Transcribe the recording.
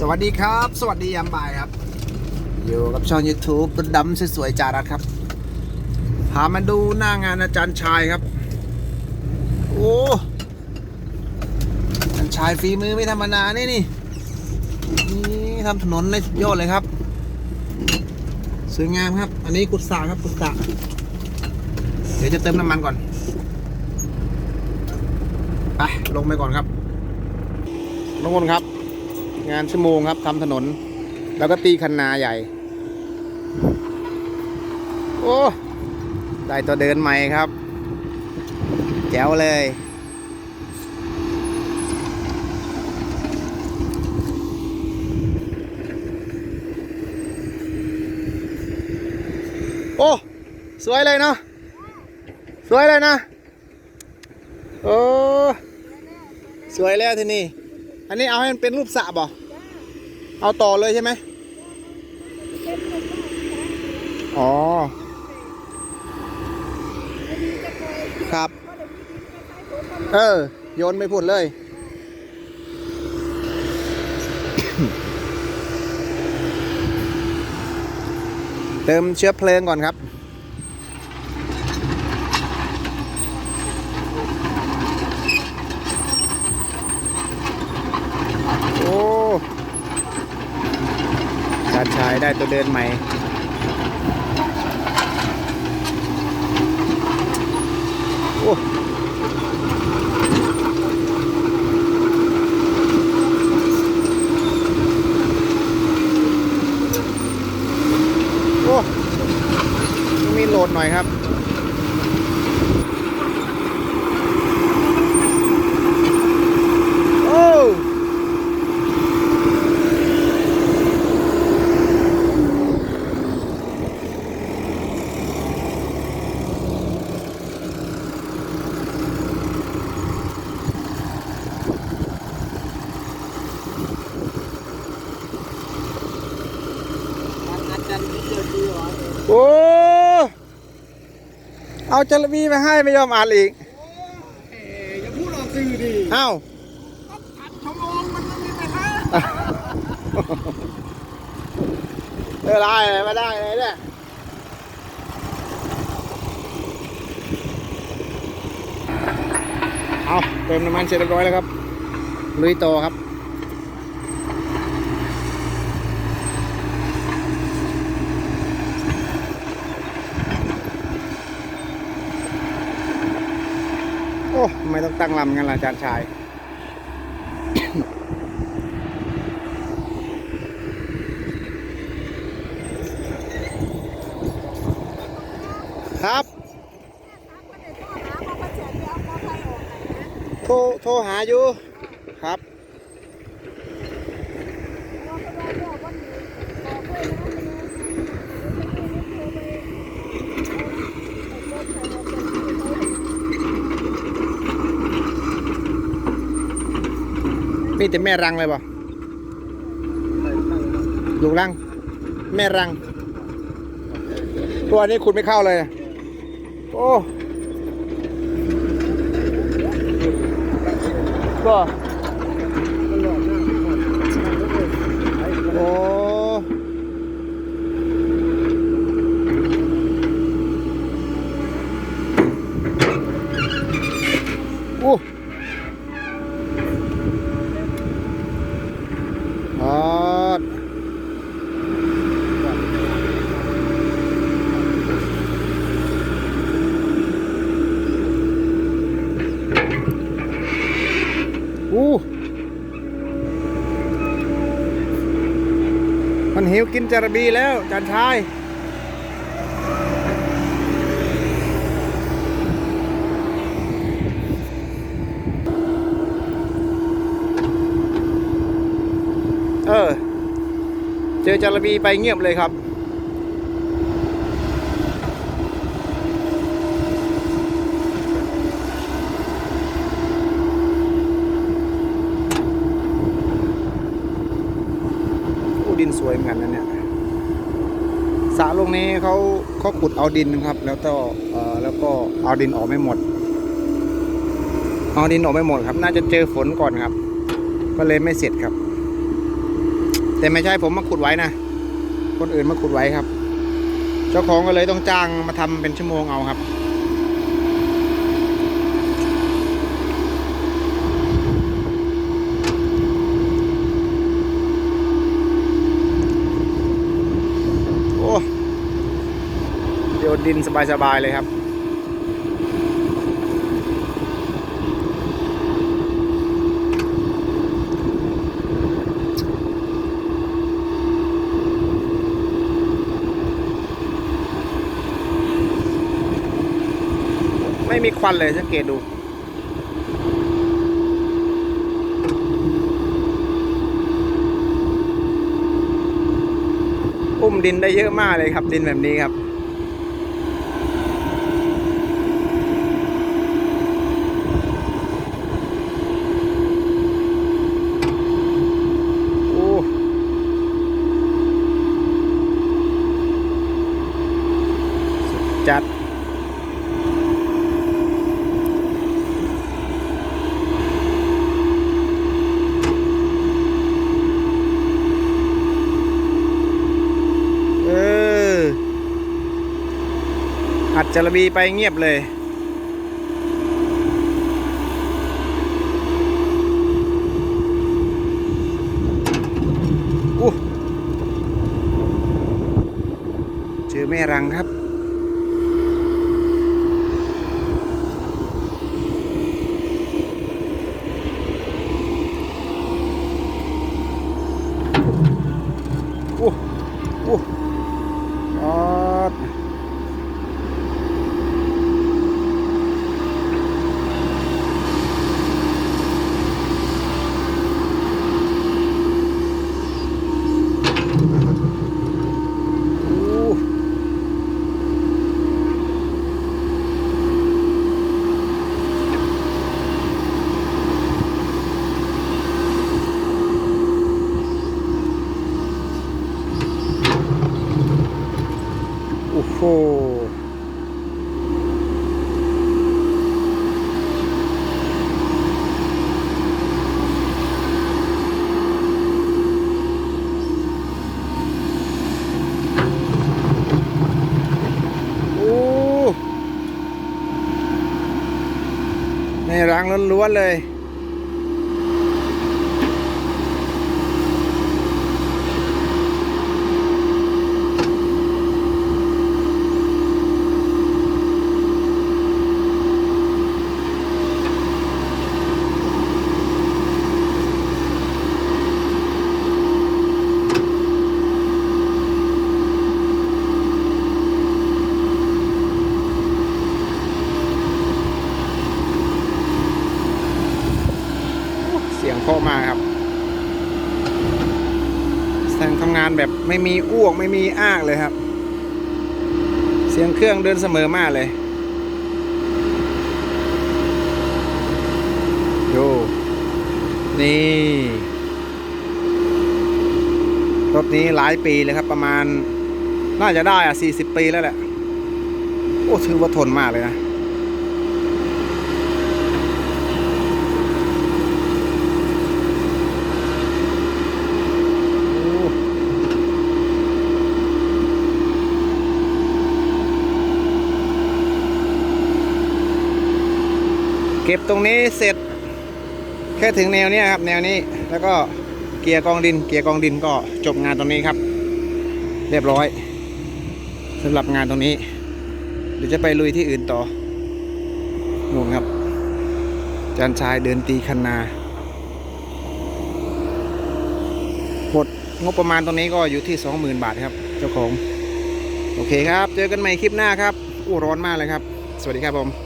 สวัสดีครับ สวัสดียามบ่ายครับ อยู่กับช่อง YouTube รถดำสวยๆจารัสครับ พามาดูหน้างานอาจารย์ชายครับ โอ้อาจารย์ชายฝีมือไม่ธรรมดานี่นี่นี่ทำถนนเลยสุดยอดเลยครับ สวยงามครับ อันนี้กุศาครับกุศาเดี๋ยวจะเติมน้ำมันก่อน ไป ลงไปก่อนครับลงบนครับ งานชั่วโมงครับทำถนน แล้วก็ตีคันนาใหญ่ โอ้ ได้ตัวเดินใหม่ครับ แจ๋วเลย โอ้ สวยเลยเนาะ สวยเลยนะ โอ้ สวยแล้วที่นี้ อันนี้เอาให้มันเป็นรูปสระบ่เอาต่อเลยใช่ไหมอ๋อ ครับ เออ โยนไม่พูดเลย เติมเชื้อเพลิงก่อนครับ โอ้ชาติชายได้ตัวเดินใหม่ โอ้โอ้มีโหลดหน่อยครับ โอ้ โอ้ เอาจระบีมาให้ไม่ยอมอ่านอีกอย่าพูดออกสื่อดิเอ้าชั่วโมงมันไม่มีปัญหาเออได้เลยมาได้เลยเนี่ยเอาเติมน้ำมันเสร็จเรียบร้อยแล้วครับลุยต่อครับ โอ้ ไม่ต้องตั้งลำกันล่ะอาจารย์ชาย ครับ โทรโทรหาอยู่ครับ มีแต่แม่รังเลยป่ะลูกรัง แม่รัง ตัวนี้คุณไม่เข้าเลย โอ้ก็โอ้โอ้อ๋ออู้มัน หิวกินจาระบีแล้วจานชายเออ เจอจาระบีไปเงียบเลยครับ สวยเหมือนกันนะเนี่ยสระลงนี้เขาเขาขุดเอาดินนะครับ แล้วก็เออแล้วก็เอาดินออกไม่หมด เอาดินออกไม่หมดครับ น่าจะเจอฝนก่อนครับ ก็เลยไม่เสร็จครับ แต่ไม่ใช่ผมมาขุดไว้นะคนอื่นมาขุดไว้ครับ เจ้าของก็เลยต้องจ้างมาทำเป็นชั่วโมงเอาครับ โอ้โย นดินสบายๆเลยครับ ไม่มีควันเลยสังเกตดูอุ้มดินได้เยอะมากเลยครับดินแบบนี้ครับ โอ้สุดจัด เออ อัด จระบีไปเงียบเลย อู้เจอแม่รังครับ อู้อู้ออดอู้โอ้โห โอ้ ในรังล้วนๆเลย เสียงเพราะมากครับแสง ทำงานแบบไม่มีอ้วกไม่มีอ้ากเลยครับ เสียงเครื่องเดินเสมอมากเลยดูนี่ รถนี้หลายปีเลยครับประมาณ น่าจะได้อะ 40 ปีแล้วแหละ โอ้ถือว่าทนมากเลยนะ เก็บตรงนี้เสร็จ แค่ถึงแนวนี้ครับ แนวนี้แล้วก็เกียร์กองดิน เกียร์กองดินก็จบงานตรงนี้ครับ เรียบร้อยสำหรับงานตรงนี้เดี๋ยวจะไปลุยที่อื่นต่อนู่นครับ จานชายเดินตีคันนาหมดงบประมาณตรงนี้ก็อยู่ที่ 20,000 บาทครับ เจ้าของ โอเคครับ เจอกันใหม่คลิปหน้าครับอู้ร้อนมากเลยครับ สวัสดีครับผม